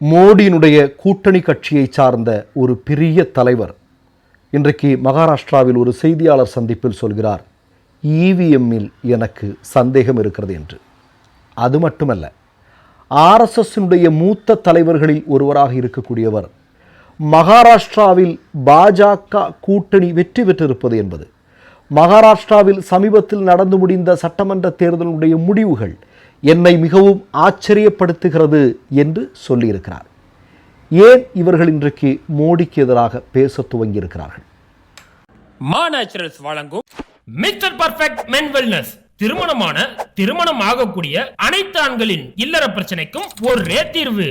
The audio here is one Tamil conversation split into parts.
மோடியினுடைய கூட்டணி கட்சியை சார்ந்த ஒரு பெரிய தலைவர் இன்றைக்கு மகாராஷ்டிராவில் ஒரு செய்தியாளர் சந்திப்பில் சொல்கிறார் இவிஎம்மில் எனக்கு சந்தேகம் இருக்கிறது என்று. அது மட்டுமல்ல ஆர்எஸ்எஸ்னுடைய மூத்த தலைவர்களில் ஒருவராக இருக்கக்கூடியவர் மகாராஷ்டிராவில் பாஜக கூட்டணி வெற்றி பெற்றிருப்பது என்பது மகாராஷ்டிராவில் சமீபத்தில் நடந்து முடிந்த சட்டமன்ற தேர்தலுடைய முடிவுகள் என்னை மிகவும் ஆச்சரியப்படுத்துகிறது என்று சொல்லியிருக்கிறார். ஏன் இவர்கள் இன்றைக்கு மோடிக்கு எதிராக பேச துவங்கியிருக்கிறார்கள்? மா நேச்சுரல்ஸ் வழங்கும் மிஸ்டர் பர்ஃபெக்ட் மென் வெல்னஸ் திருமணமான திருமணம் ஆகக்கூடிய அனைத்து ஆண்களின் இல்லற பிரச்சனைக்கும் ஒரே தீர்வு.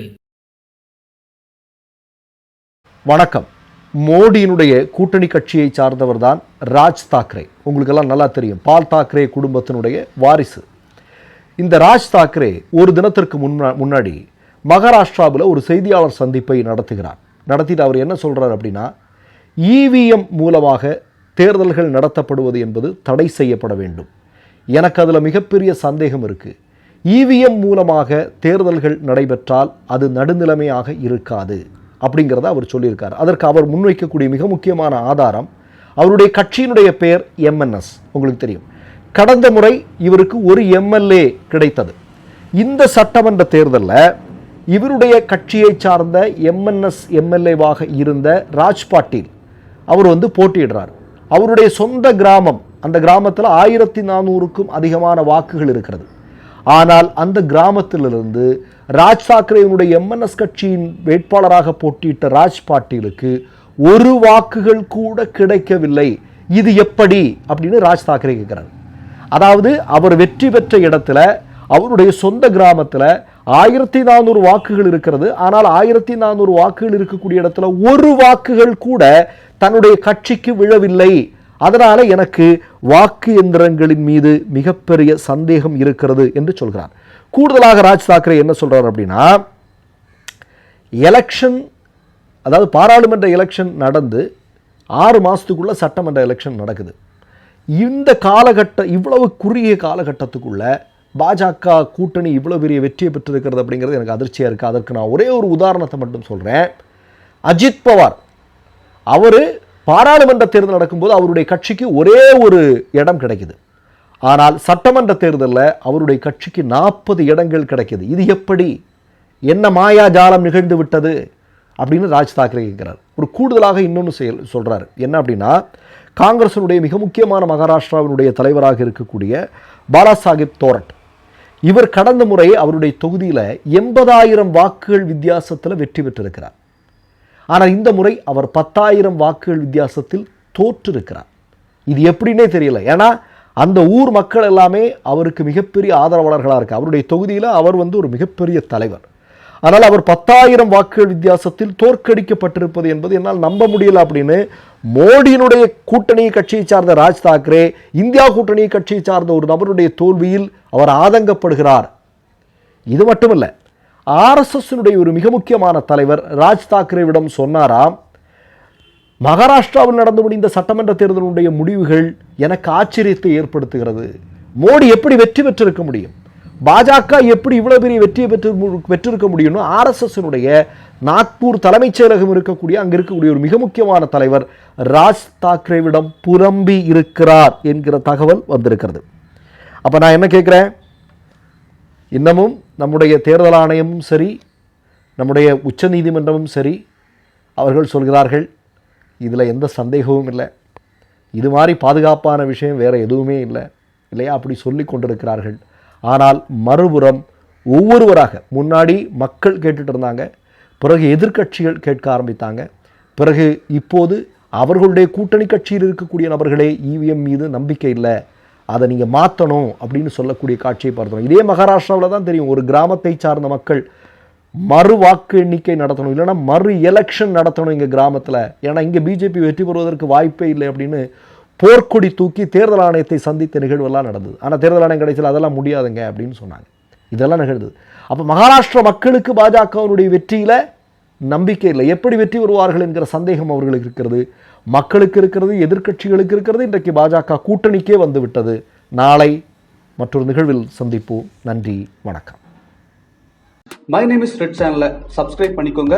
வணக்கம். மோடியினுடைய கூட்டணி கட்சியை சார்ந்தவர் தான் ராஜ் தாக்கரே. உங்களுக்கெல்லாம் நல்லா தெரியும். பால் தாக்கரே குடும்பத்தினுடைய வாரிசு. இந்த ராஜ் தாக்கரே ஒரு தினத்திற்கு முன்னா முன்னாடி மகாராஷ்டிராவில் ஒரு செய்தியாளர் சந்திப்பை நடத்துகிறார். நடத்திட்டு அவர் என்ன சொல்கிறார் அப்படின்னா இவிஎம் மூலமாக தேர்தல்கள் நடத்தப்படுவது என்பது தடை செய்யப்பட வேண்டும். எனக்கு அதில் மிகப்பெரிய சந்தேகம் இருக்குது இவிஎம் மூலமாக தேர்தல்கள் நடைபெற்றால் அது நடுநிலைமையாக இருக்காது அப்படிங்கிறத அவர் சொல்லியிருக்கார். அதற்கு அவர் முன்வைக்கக்கூடிய மிக முக்கியமான ஆதாரம் அவருடைய கட்சியினுடைய பெயர் எம்என்எஸ் உங்களுக்கு தெரியும். கடந்த முறை இவருக்கு ஒரு எம்எல்ஏ கிடைத்தது. இந்த சட்டமன்ற தேர்தலில் இவருடைய கட்சியை சார்ந்த எம்என்எஸ் எம்எல்ஏவாக இருந்த ராஜ் பாட்டீல் அவர் வந்து போட்டியிடுறார். அவருடைய சொந்த கிராமம் அந்த கிராமத்தில் ஆயிரத்தி நானூறுக்கும் அதிகமான வாக்குகள் இருக்கிறது. ஆனால் அந்த கிராமத்திலிருந்து ராஜ் தாக்கரேனுடைய எம்என்எஸ் கட்சியின் வேட்பாளராக போட்டியிட்ட ராஜ் பாட்டீலுக்கு ஒரு வாக்குகள் கூட கிடைக்கவில்லை. இது எப்படி? அப்படின்னு ராஜ் தாக்கரே கேட்கிறார் அதாவது அவர் வெற்றி பெற்ற இடத்துல அவருடைய சொந்த கிராமத்தில் ஆயிரத்தி நானூறு வாக்குகள் இருக்கிறது. ஆனால் ஆயிரத்தி நானூறு வாக்குகள் இருக்கக்கூடிய இடத்துல ஒரு வாக்குகள் கூட தன்னுடைய கட்சிக்கு விழவில்லை. அதனால் எனக்கு வாக்கு எந்திரங்களின் மீது மிகப்பெரிய சந்தேகம் இருக்கிறது என்று சொல்கிறார். கூடுதலாக ராஜ் தாக்கரே என்ன சொல்கிறார் அப்படின்னா எலெக்ஷன் அதாவது பாராளுமன்ற எலெக்ஷன் நடந்து ஆறு மாதத்துக்குள்ளே சட்டமன்ற எலெக்ஷன் நடக்குது. இந்த காலகட்ட இவ்வளவு குறுகிய காலகட்டத்துக்குள்ள பாஜக கூட்டணி இவ்வளோ பெரிய வெற்றியை பெற்றிருக்கிறது அப்படிங்கிறது எனக்கு அதிர்ச்சியாக இருக்குது அதற்கு நான் ஒரே ஒரு உதாரணத்தை மட்டும் சொல்கிறேன் அஜித் பவார் அவர் பாராளுமன்ற தேர்தல் நடக்கும்போது அவருடைய கட்சிக்கு ஒரே ஒரு இடம் கிடைக்குது. ஆனால் சட்டமன்ற தேர்தலில் அவருடைய கட்சிக்கு நாற்பது இடங்கள் கிடைக்குது. இது எப்படி? என்ன மாயாஜாலம் நிகழ்ந்து விட்டது? அப்படின்னு ராஜ் தாக்கரே கேட்குறார். ஒரு கூடுதலாக இன்னொன்று செயல் சொல்கிறார் என்ன அப்படின்னா காங்கிரஸினுடைய மிக முக்கியமான மகாராஷ்டிராவினுடைய தலைவராக இருக்கக்கூடிய பாலாசாஹிப் தோரட். இவர் கடந்த முறை அவருடைய தொகுதியில் எண்பதாயிரம் வாக்குகள் வித்தியாசத்தில் வெற்றி பெற்றிருக்கிறார். ஆனால் இந்த முறை அவர் பத்தாயிரம் வாக்குகள் வித்தியாசத்தில் தோற்றிருக்கிறார். இது எப்படின்னே தெரியல. ஏன்னா அந்த ஊர் மக்கள் எல்லாமே அவருக்கு மிகப்பெரிய ஆதரவாளர்களாக இருக்கு அவருடைய தொகுதியில் அவர் வந்து ஒரு மிகப்பெரிய தலைவர். ஆனால் அவர் பத்தாயிரம் வாக்குகள் வித்தியாசத்தில் தோற்கடிக்கப்பட்டிருப்பது என்பது என்னால் நம்ப முடியல அப்படின்னு மோடியினுடைய கூட்டணி கட்சியை சார்ந்த ராஜ் தாக்கரே இந்தியா கூட்டணி கட்சியை சார்ந்த ஒரு நபருடைய தோல்வியில் அவர் ஆதங்கப்படுகிறார். இது மட்டுமல்ல ஆர்எஸ்எஸ்னுடைய ஒரு மிக முக்கியமான தலைவர் ராஜ் தாக்கரேவிடம் சொன்னாராம் மகாராஷ்டிராவில் நடந்து முடிந்த சட்டமன்ற தேர்தலுடைய முடிவுகள் எனக்கு ஆச்சரியத்தை ஏற்படுத்துகிறது. மோடி எப்படி வெற்றி பெற்றிருக்க முடியும்? பாஜக எப்படி இவ்வளோ பெரிய வெற்றியை பெற்று பெற்றிருக்க முடியும்னு ஆர்எஸ்எஸ்னுடைய நாக்பூர் தலைமைச் செயலகம் இருக்கக்கூடிய அங்கே இருக்கக்கூடிய ஒரு மிக முக்கியமான தலைவர் ராஜ் தாக்கரேவிடம் புலம்பி இருக்கிறார் என்கிற தகவல் வந்திருக்கிறது. அப்போ நான் என்ன கேட்குறேன்? இன்னமும் நம்முடைய தேர்தல் ஆணையமும் சரி நம்முடைய உச்ச நீதிமன்றமும் சரி அவர்கள் சொல்கிறார்கள் இதில் எந்த சந்தேகமும் இல்லை. இது மாதிரி பாதுகாப்பான விஷயம் வேறு எதுவுமே இல்லை. இல்லையா? அப்படி சொல்லி கொண்டிருக்கிறார்கள். ஆனால் மறுபுறம் ஒவ்வொருவராக முன்னாடி மக்கள் கேட்டுட்டு இருந்தாங்க பிறகு எதிர்க்கட்சிகள் கேட்க ஆரம்பித்தாங்க பிறகு இப்போது அவர்களுடைய கூட்டணி கட்சியில் இருக்கக்கூடிய நபர்களே இவிஎம் மீது நம்பிக்கை இல்லை அதை நீங்கள் மாற்றணும் அப்படின்னு சொல்லக்கூடிய காட்சியை பார்த்தோம் இதே மகாராஷ்டிராவில் தான் தெரியும் ஒரு கிராமத்தை சார்ந்த மக்கள் மறு வாக்கு எண்ணிக்கை நடத்தணும் இல்லைன்னா மறு எலெக்ஷன் நடத்தணும் இங்கே கிராமத்தில். ஏன்னா இங்கே பிஜேபி வெற்றி பெறுவதற்கு வாய்ப்பே இல்லை அப்படின்னு போர்க்கொடி தூக்கி தேர்தல் ஆணையத்தை சந்தித்த நிகழ்வெல்லாம் நடந்தது. ஆனால் தேர்தல் ஆணையம் கடைசியில் அதெல்லாம் முடியாதுங்க அப்படின்னு சொன்னாங்க. இதெல்லாம் நிகழ்ந்தது. அப்போ மகாராஷ்டிரா மக்களுக்கு பாஜகவினுடைய வெற்றியில் நம்பிக்கை இல்லை. எப்படி வெற்றி வருவார்கள் என்கிற சந்தேகம் அவர்களுக்கு இருக்கிறது. மக்களுக்கு இருக்கிறது எதிர்க்கட்சிகளுக்கு இருக்கிறது. இன்றைக்கு பாஜக கூட்டணிக்கே வந்து விட்டது. நாளை மற்றொரு நிகழ்வில் சந்திப்போம். நன்றி வணக்கம். மை நேம் இஸ் ரெட் சேனலை சப்ஸ்கிரைப் பண்ணிக்கோங்க.